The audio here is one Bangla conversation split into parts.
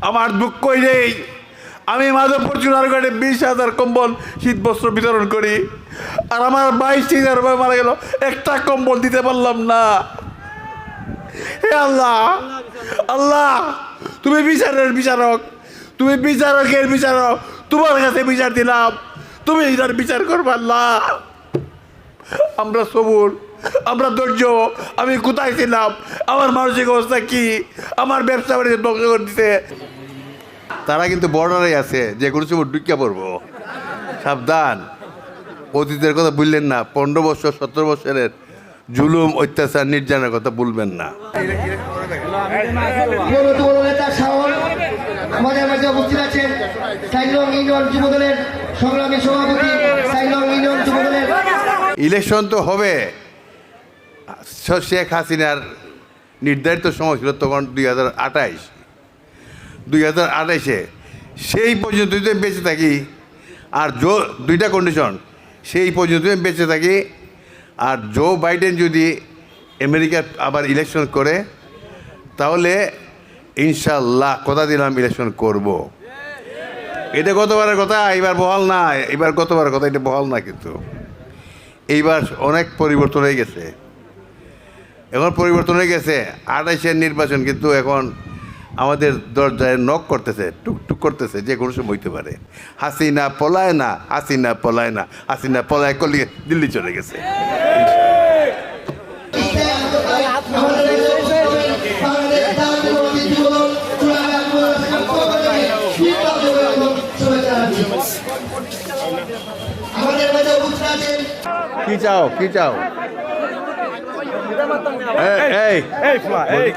আমার দুঃখই নেই? আমি মাধবপুর চুনারগড়ে বিশ হাজার কম্বল শীত বস্ত্র বিতরণ করি। আর আমার বাইশ হাজার রুপয়ে মারা গেল। একটা কম্বল দিতে পারলাম না। হে আল্লাহ আল্লাহ, তুমি বিচারের বিচারক। তুমি বিচারকের বিচারক। তোমার কাছে বিচার দিলাম। তুমি এটার বিচার করবে আল্লাহ। আমরা সবুর। আমরা ধৈর্য আমি কোথায় ছিলাম? আমার মানসিক অবস্থা কি? আমার ব্যবসা বাড়িতে ধ্বংস করে দিতে তারা কিন্তু বর্ডারে আছে যে কোনো সময় ঢুকিয়া পড়ব। সাবধান। অতীতের কথা বললেন না পনেরো বছর সতেরো বছরের জুলুম অত্যাচার নির্যাতনের কথা বলবেন না। যুব নেতা শাওন আমাদের মাঝে উপস্থিত আছেন সাইলং ইউনিয়ন যুবদলের সংগ্রামী সভাপতি সাইলং ইউনিয়ন যুবদলের ইলেকশন তো হবে। শেখ হাসিনার নির্ধারিত সময় ছিল তখন দুই হাজার আঠাইশ। দুই হাজার আঠাইশে সেই পর্যন্ত যদি বেঁচে থাকি, আর জো, দুইটা কন্ডিশন সেই পর্যন্ত আমি বেঁচে থাকি, আর জো বাইডেন যদি আমেরিকার আবার ইলেকশন করে, তাহলে ইনশাল্লাহ কথা দিলাম ইলেকশন করব। এটা গতবারের কথা, এবার বহাল না, এবার গতবারের কথা, এটা বহাল না কিন্তু। এইবার অনেক পরিবর্তন হয়ে গেছে। এখন পরিবর্তন হয়ে গেছে। আঠাইশের নির্বাচন কিন্তু এখন আমাদের দরজায় নক করতেছে, টুকটুক করতেছে, যে কোনো সময় হইতে পারে। হাসিনা পলায় না, হাসিনা পলায় না, হাসিনা পলায় করলে দিল্লি চলে গেছে। কি চাও কি চাও? এই, এই এই এই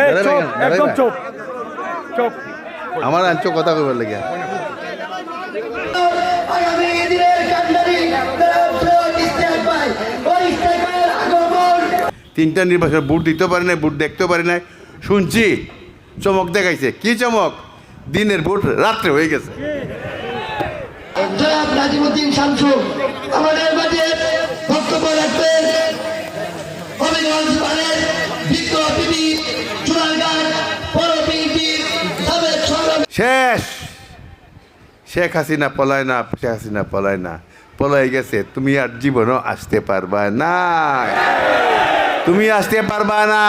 এই চুপ একদম চুপ চুপ। আমার আঞ্চ কথা কইবার লাগে আগামী দিনের কান্ডারি ইস্তেক ভাই ওই ইস্তেক আগমন তিনটা নির্বাচন বুট দিতে পারি নাই বুট দেখতে পারি নাই। শুনছি চমক দেখাইছে। কি চমক? দিনের বুট রাত্রে হয়ে গেছে। জনাব নাজিমুদ্দিন শামসু আমাদের মাঝে বক্তব্য রাখবেন। শেষ। শেখ হাসিনা পলায় না, শেখ হাসিনা পলায় না। পলাই গেছে, তুমি আর জীবনও আসতে পারবা না। তুমি আসতে পারবা না।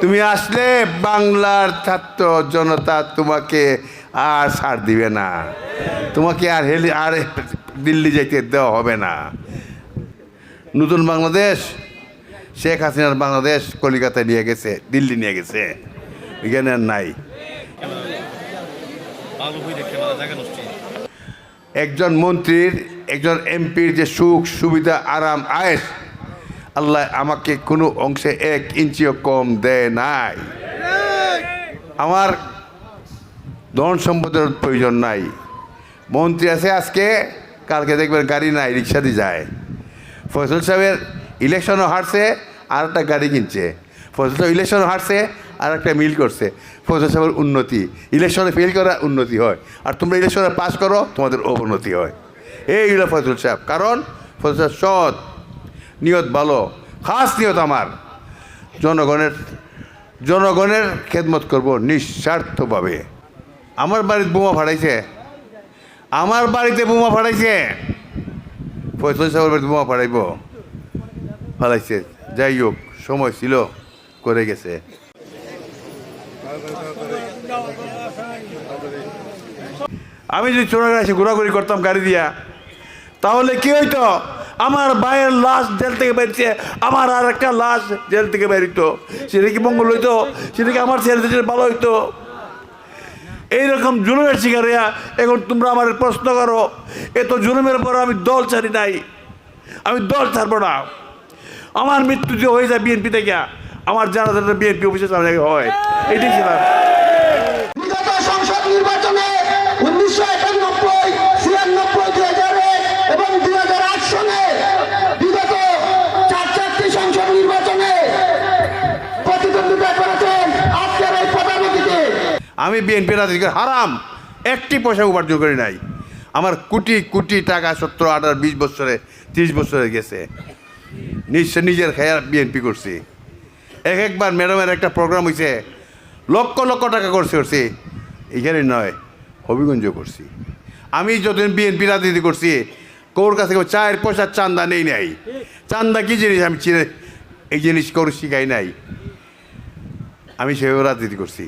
তুমি আসলে বাংলার ছাত্র জনতা তোমাকে আর ছাড় দিবে না। তোমাকে আর হেলি আর দিল্লি যাইতে দেওয়া হবে না। নতুন বাংলাদেশ শেখ হাসিনার বাংলাদেশ কলিকাতায় নিয়ে গেছে, দিল্লি নিয়ে গেছে। এখানে নাই। একজন মন্ত্রীর, একজন এমপির যে সুখ, সুবিধা, আরাম, আয়েস, আল্লাহ আমাকে কোনো অংশে এক ইঞ্চিও কম দেয় নাই। আমার ধন সম্পদের প্রয়োজন নাই। মন্ত্রী আছে আজকে, কালকে দেখবেন গাড়ি নাই, রিক্সা দিয়ে যায়। ফজল সাহেবের ইলেকশনও হারছে আর একটা গাড়ি কিনছে। ফজল সাহেব ইলেকশনও হারছে আর একটা মিল করছে। ফজল সাহেবের উন্নতি, ইলেকশনে ফেল করা উন্নতি হয়। আর তোমরা ইলেকশনে পাস করো, তোমাদের অবনতি হয়। এই হলো ফজল সাহেব। কারণ ফজল সাহেব সৎ, নিয়ত ভালো, খাস নিয়ত আমার। জনগণের জনগণের খেদমত করব নিঃস্বার্থভাবে। আমার বাড়িতে বোমা ফাটাইছে। আমার বাড়িতে বোমা ফাটাইছে। ফয়সল সাহেবের বাড়িতে বোমা ফাটাইব। ফালাইছে। যাই হোক, সময় ছিল, করে গেছে। আমি যদি চোরাগাঁ এসে ঘোরাঘুরি করতাম গাড়ি দিয়া, তাহলে কি হইতো? আমার ভাইয়ের লাশ জেল থেকে বেরিয়েছে আমার আর একটা লাশ জেল থেকে বেরিত সেটা কি মঙ্গল হইতো? সেটা কি আমার ছেলে ছেলে ভালো হইতো? এইরকম জুলুমের শিকার এখন তোমরা আমার প্রশ্ন করো, এত জুলুমের পর আমি দল ছাড়ি নাই। আমি দল ছাড়বো না। আমার মৃত্যু যে হয়ে যায় বিএনপি থেকে আমার জানা জানা বিএনপি অফিসে সামনে হয়। এটাই ছিল। বিগত সংসদ নির্বাচনে উনিশশো একানব্বই ছিয়ানব্বই দুই হাজার এক এবং দুই হাজার আট সনে বিগত চার চারটি সংসদ নির্বাচনে প্রতিদ্বন্দ্বিতা করেছেন আজকের এই প্রধানমন্ত্রীকে আমি বিএনপি রাজনীতি হারাম একটি পয়সা উপার্জন করি নাই। আমার কোটি কোটি টাকা সত্তর আঠারো বিশ বছরে তিরিশ বছরে গেছে। নিশ্চয় নিজের খেয়াল বিএনপি করছি। এক একবার ম্যাডামের একটা প্রোগ্রাম হয়েছে লক্ষ লক্ষ টাকা করছে করছি। এখানে নয় হবিগঞ্জ করছি। আমি যতদিন বিএনপি রাজনীতি করছি, কোর কাছে চায়ের পয়সার চান্দা নেই নাই। চান্দা কি জিনিস? আমি চিনে এই জিনিস করে শিখাই নাই। আমি সেভাবে রাজনীতি করছি।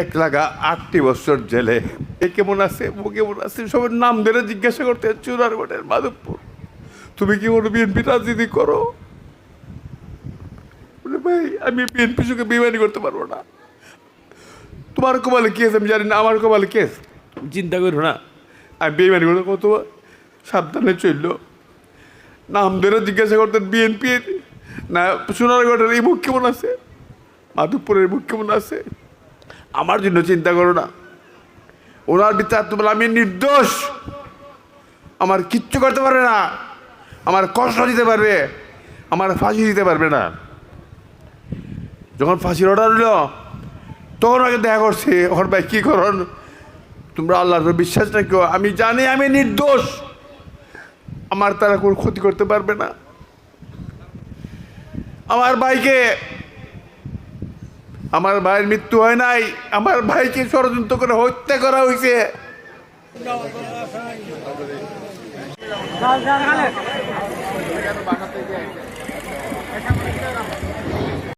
এক লাগা আটটি বছর জেলে। এ কেমন আছে, ও কেমন আছে, সবার নাম ধরে জিজ্ঞাসা করতে গোটের মাধবপুর। তুমি কি কোনো বিএনপি রাজনীতি করো? বলে, ভাই, আমি বিএনপি সঙ্গে বেমানি করতে পারব না। তোমার কপালে কেস আমি জানি না, আমার কপালে কেস চিন্তা করো না, আমি বেমানি করতে কত সাবধানে চলল। নাম ধরে জিজ্ঞাসা করতেন বিএনপির না সোনারগড়ের এই মুখ কেমন আছে? মাধবপুরের মুখ কেমন আছে? আমার জন্য চিন্তা করো না। ওনার বিচার তো আমি নির্দোষ। আমার কিচ্ছু করতে পারবে না। আমার কষ্ট দিতে পারবে। আমার ফাঁসি দিতে পারবে না। যখন ফাঁসির অর্ডার হলো তখন আগে দেখা করছে ওর ভাই কী করন? তোমরা আল্লাহর বিশ্বাস না রাখো। আমি জানি আমি নির্দোষ। আমার তারা কোনো ক্ষতি করতে পারবে না। আমার ভাইকে আমার ভাইয়ের মৃত্যু হয় নাই। আমার ভাইকে ষড়যন্ত্র করে হত্যা করা হয়েছে।